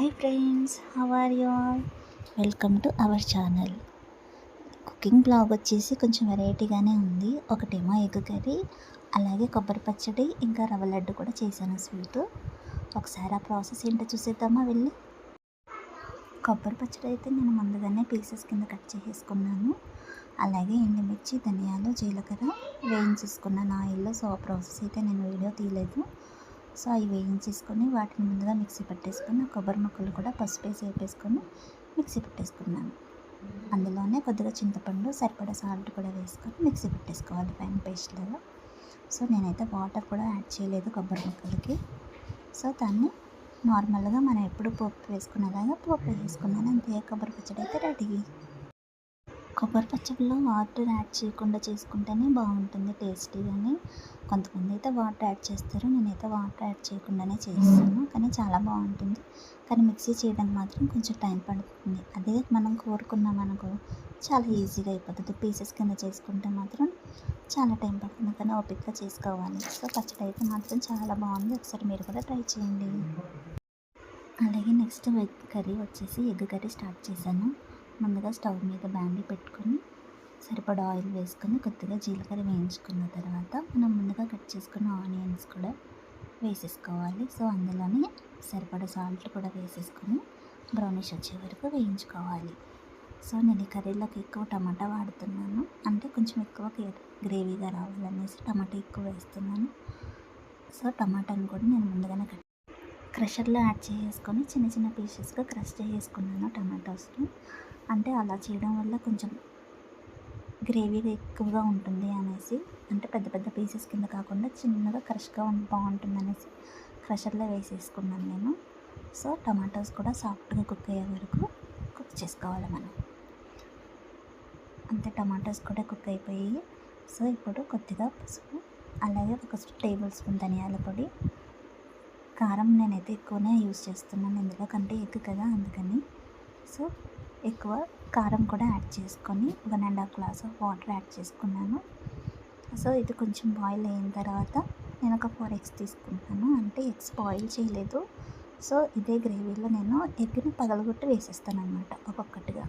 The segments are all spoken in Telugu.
Hi friends how are you all welcome to our channel cooking blog వచ్చేసి కొంచెం వెరైటీగానే ఉంది. ఒకటేమో ఎగ్ కర్రీ అలాగే కొబ్బరి పచ్చడి ఇంకా రవ్వ లడ్డు కూడా చేశాను స్వీట్ ఒకసారి ఆ ప్రాసెస్ ఏంటో చూసేద్దామా వెళ్ళి? కొబ్బరి పచ్చడి అయితే నేను ముందుగానే పీసెస్ కింద కట్ చేసేసుకున్నాను. అలాగే ఎండుమిర్చి ధనియాలు జీలకర్ర వేయించేసుకున్నాను ఆయిల్లో సో ఆ ప్రాసెస్ అయితే నేను వీడియో తీయలేదు. సో అవి వేయించేసుకొని వాటిని ముందుగా మిక్సీ పట్టేసుకొని కొబ్బరి ముక్కలు కూడా పసుపు వేసి వేపేసుకొని మిక్సీ పెట్టేసుకున్నాను. అందులోనే కొద్దిగా చింతపండు సరిపడా సాల్ట్ కూడా వేసుకొని మిక్సీ పెట్టేసుకోవాలి ఫైన్ పేస్ట్ లాగా సో నేనైతే వాటర్ కూడా యాడ్ చేయలేదు కొబ్బరి ముక్కలకి. సో దాన్ని నార్మల్గా మనం ఎప్పుడు పోపు వేసుకునేలాగా పోపు వేసుకున్నాను. అంతే కొబ్బరి పచ్చడి అయితే రెడీ. కొబ్బరి పచ్చడిలో వాటర్ యాడ్ చేయకుండా చేసుకుంటేనే బాగుంటుంది టేస్టీగాని కొంతమంది అయితే వాటర్ యాడ్ చేస్తారు నేనైతే వాటర్ యాడ్ చేయకుండానే చేస్తాను కానీ చాలా బాగుంటుంది. కానీ మిక్సీ చేయడానికి మాత్రం కొంచెం టైం పడుతుంది. అదే మనం కోరుకున్నాం అనుకో చాలా ఈజీగా అయిపోతుంది. పీసెస్ కింద చేసుకుంటే మాత్రం చాలా టైం పడుతుంది. కానీ ఓపిక్గా చేసుకోవాలి. సో పచ్చడి అయితే మాత్రం చాలా బాగుంది. ఒకసారి మీరు కూడా ట్రై చేయండి. అలాగే నెక్స్ట్ వెజ్ కర్రీ వచ్చేసి ఎగ్ కర్రీ స్టార్ట్ చేశాను. ముందుగా స్టవ్ మీద బ్యాండీ పెట్టుకొని సరిపడా ఆయిల్ వేసుకొని కొద్దిగా జీలకర్ర వేయించుకున్న తర్వాత మనం ముందుగా కట్ చేసుకున్న ఆనియన్స్ కూడా వేసేసుకోవాలి. సో అందులోనే సరిపడ సాల్ట్ కూడా వేసేసుకొని బ్రౌనిష్ వచ్చే వరకు వేయించుకోవాలి. సో నేను కర్రీలోకి ఎక్కువ టమాటా వాడుతున్నాను. అంటే కొంచెం ఎక్కువ గ్రేవీగా రావాలనేసి టమాటా ఎక్కువ వేస్తున్నాను. సో టమాటాని కూడా నేను ముందుగానే కట్ క్రషర్లో యాడ్ చేసుకొని చిన్న చిన్న పీసెస్గా క్రష్ చేసుకున్నాను టమాటోస్ని. అంటే అలా చేయడం వల్ల కొంచెం గ్రేవీగా ఎక్కువగా ఉంటుంది అనేసి అంటే పెద్ద పెద్ద పీసెస్ కింద కాకుండా చిన్నగా క్రష్గా బాగుంటుంది అనేసి క్రషర్లో వేసేసుకున్నాను నేను. సో టమాటోస్ కూడా సాఫ్ట్గా కుక్ అయ్యే వరకు కుక్ చేసుకోవాలి మనం. అంతే టమాటోస్ కూడా కుక్ అయిపోయి సో ఇప్పుడు కొద్దిగా పసుపు అలాగే ఒక టేబుల్ స్పూన్ ధనియాల పొడి. కారం నేనైతే ఎక్కువనే యూజ్ చేస్తున్నాను ఇందులో కంటే ఎక్కువ కదా అందుకని. సో ఎక్కువ కారం కూడా యాడ్ చేసుకొని one and half glass of water add చేసుకున్నాను. సో ఇది కొంచెం బాయిల్ అయిన తర్వాత నేను ఒక ఫోర్ ఎగ్స్ తీసుకుంటాను. అంటే ఎగ్స్ బాయిల్ చేయలేదు. సో ఇదే గ్రేవీలో నేను ఎగ్ని పగలగొట్టి వేసేస్తాను అనమాట ఒక్కొక్కటిగా.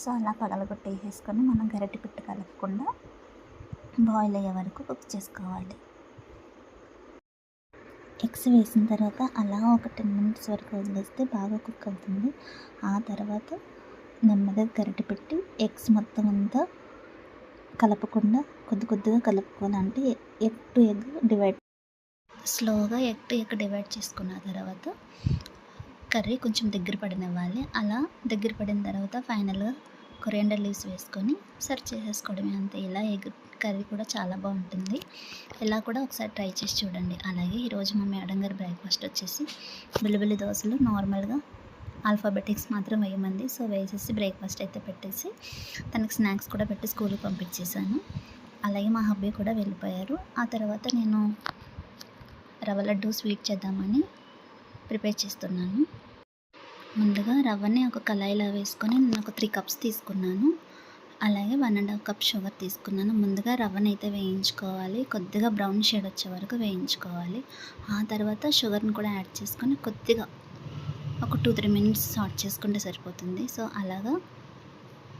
సో అలా పగలగొట్టి వేసేసుకొని మనం గరిటె పెట్టి కలపకుండా బాయిల్ అయ్యే వరకు కుక్ చేసుకోవాలి. ఎగ్స్ వేసిన తర్వాత అలా ఒక టెన్ మినిట్స్ వరకు వదిలేస్తే బాగా కుక్ అవుతుంది. ఆ తర్వాత నెమ్మదిగా గరిటె పెట్టి ఎగ్స్ మొత్తం అంతా కలపకుండా కొద్ది కొద్దిగా కలుపుకోవాలంటే ఎగ్ టు ఎగ్ డివైడ్ స్లోగా ఎగ్ టు ఎగ్ డివైడ్ చేసుకున్న తర్వాత కర్రీ కొంచెం దగ్గర పడినవ్వాలి. అలా దగ్గర పడిన తర్వాత ఫైనల్గా కొరియాండర్ లీవ్స్ వేసుకొని సర్వ్ చేసేసుకోవడమే అంతే. ఇలా ఎగ్ కర్రీ కూడా చాలా బాగుంటుంది. ఇలా కూడా ఒకసారి ట్రై చేసి చూడండి. అలాగే ఈరోజు మా మేడం గారి బ్రేక్ఫాస్ట్ వచ్చేసి బిల్లిబిల్లి దోశలు నార్మల్గా ఆల్ఫాబెటిక్స్ మాత్రం వేయమంది. సో వేసేసి బ్రేక్ఫాస్ట్ అయితే పెట్టేసి తనకి స్నాక్స్ కూడా పెట్టి స్కూల్కి పంపించేశాను. అలాగే మా హబ్బీ కూడా వెళ్ళిపోయారు. ఆ తర్వాత నేను రవ్వ లడ్డు స్వీట్ చేద్దామని ప్రిపేర్ చేస్తున్నాను. ముందుగా రవ్వని ఒక కళాయిలో వేసుకొని నేను ఒక త్రీ కప్స్ తీసుకున్నాను. అలాగే one and half cup sugar తీసుకున్నాను. ముందుగా రవ్వను అయితే వేయించుకోవాలి. కొద్దిగా బ్రౌన్ షేడ్ వచ్చే వరకు వేయించుకోవాలి. ఆ తర్వాత షుగర్ని కూడా యాడ్ చేసుకొని కొద్దిగా ఒక టూ త్రీ మినిట్స్ సాట్ చేసుకుంటే సరిపోతుంది. సో అలాగా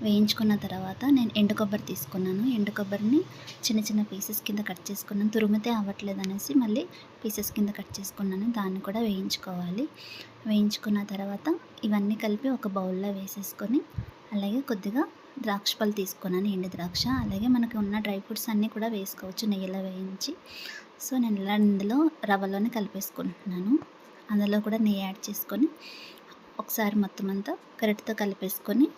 వేయించుకున్న తర్వాత నేను ఎండు కొబ్బరి తీసుకున్నాను. ఎండు కొబ్బరిని చిన్న చిన్న పీసెస్ కింద కట్ చేసుకున్నాను. తురుమితే అవ్వట్లేదు అనేసి మళ్ళీ పీసెస్ కింద కట్ చేసుకున్నాను. దాన్ని కూడా వేయించుకోవాలి. వేయించుకున్న తర్వాత ఇవన్నీ కలిపి ఒక బౌల్లో వేసేసుకొని అలాగే కొద్దిగా ద్రాక్ష పళ్ళు తీసుకున్నాను ఎండు ద్రాక్ష అలాగే మనకు ఉన్న డ్రై ఫ్రూట్స్ అన్నీ కూడా వేసుకోవచ్చు నెయ్యిలో వేయించి. సో నేను ఇలా ఇందులో రవ్వలోనే కలిపేసుకుంటున్నాను. అందులో కూడా నెయ్యి యాడ్ చేసుకొని ఒకసారి మొత్తం అంతా కరెక్ట్తో కలిపేసుకొని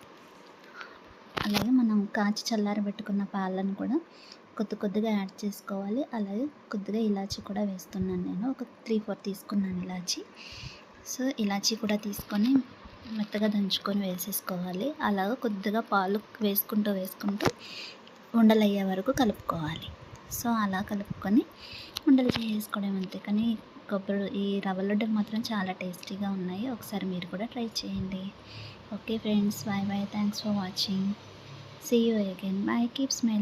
అలాగే మనం కాచి చల్లారబెట్టుకున్న పాలను కూడా కొద్ది కొద్దిగా యాడ్ చేసుకోవాలి. అలాగే కొద్దిగా ఇలాచీ కూడా వేస్తున్నాను నేను. ఒక త్రీ ఫోర్ తీసుకున్నాను ఇలాచీ. సో ఇలాచీ కూడా తీసుకొని మెత్తగా దంచుకొని వేసేసుకోవాలి. అలాగ కొద్దిగా పాలు వేసుకుంటూ వేసుకుంటూ ఉండలు అయ్యే వరకు కలుపుకోవాలి. సో అలా కలుపుకొని ఉండలు చేసుకోవడం అంతే. కానీ కొబ్బరి ఈ రవ్వ లడ్డు మాత్రం చాలా టేస్టీగా ఉన్నాయి. ఒకసారి మీరు కూడా ట్రై చేయండి. Okay friends bye bye. Thanks for watching. See you again bye keep smiling